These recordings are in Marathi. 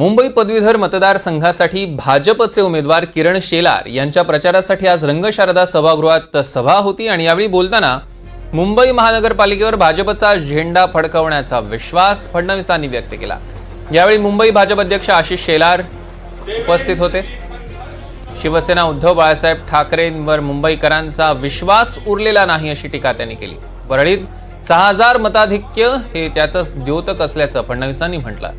मुंबई पदवीधर मतदारसंघासाठी भाजपचे उमेदवार किरण शेलार यांच्या प्रचारासाठी आज रंगशारदा सभागृहात सभा होती आणि यावेळी बोलताना मुंबई महानगरपालिकेवर भाजपचा झेंडा फडकवण्याचा विश्वास फडणवीसांनी व्यक्त केला. यावेळी मुंबई भाजप अध्यक्ष आशिष शेलार उपस्थित होते. शिवसेना उद्धव बाळासाहेब ठाकरेंवर मुंबईकरांचा विश्वास उरलेला नाही अशी टीका त्यांनी केली. परळीत सहा हजार मताधिक्य हे त्याचं द्योतक असल्याचं फडणवीसांनी म्हटलं.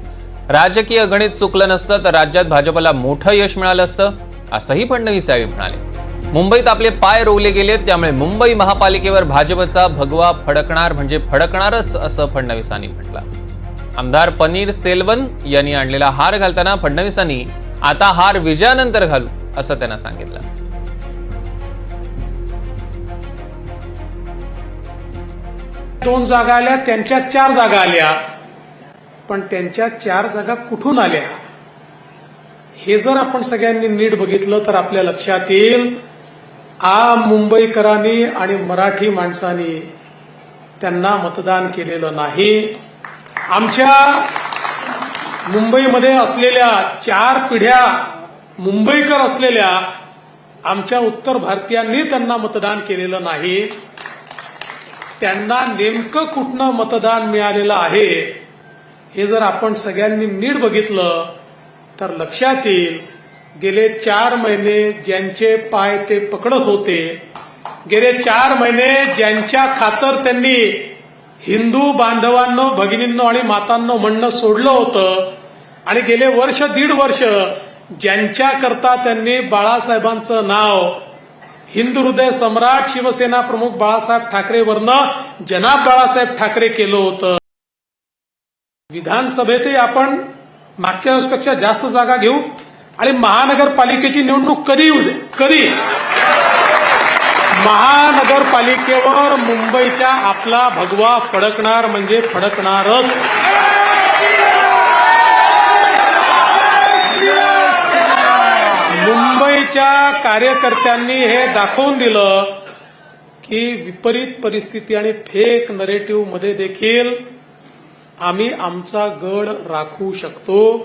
राजकीय गणित चुकलं नसतं तर राज्यात भाजपला मोठं यश मिळालं असतं असंही फडणवीस यावेळी म्हणाले. मुंबईत आपले पाय रोवले गेलेत त्यामुळे मुंबई महापालिकेवर भाजपचा भगवा फडकणार म्हणजे फडकणारच असं फडणवीसांनी म्हटलं. आमदार पनीर सेल्वन यांनी आणलेला हार घालताना फडणवीसांनी आता हार विजयानंतर घालू असं त्यांना सांगितलं. दोन जागा आल्या त्यांच्या चार जागा आल्या. पण त्यांच्या चार जागा कुठून आल्या? हे जर आपण सगळ्यांनी नीट बघितलं तर आपल्या लक्षात येईल आ मुंबईकरांनी आणि मराठी माणसांनी त्यांना मतदान केलेलं नाही. आमच्या मुंबईमध्ये असलेल्या चार पिढ्या मुंबईकर असलेल्या आमच्या उत्तर भारतीयांनी त्यांना मतदान केलेलं नाही. त्यांना नेमकं कुठनं मतदान मिळालेलं आहे? हे जर आपण सगळ्यांनी नीट बघितलं तर लक्षात येईल गेले चार महिने ज्यांचे पाय ते पकडत होते गेले चार महिने ज्यांच्या खातर त्यांनी हिंदू बांधवांनो भगिनींनो आणि मातांनो म्हणणं सोडलं होतं आणि गेले वर्ष दीड वर्ष ज्यांच्या करता त्यांनी बाळासाहेबांचं नाव हिंदू हृदय सम्राट शिवसेना प्रमुख बाळासाहेब ठाकरेवरनं जनाब बाळासाहेब ठाकरे केलं होतं. विधानसभेतही आपण मागच्या वेळेसपेक्षा जास्त जागा घेऊ आणि महानगरपालिकेची निवडणूक कधी येऊ दे? कधी? महानगरपालिकेवर मुंबईच्या आपला भगवा फडकणार म्हणजे फडकणारच. मुंबईच्या कार्यकर्त्यांनी हे दाखवून दिलं की विपरीत परिस्थिती आणि फेक नरेटिव्हमध्ये देखील आम्ही आमचा गड राखू शकतो.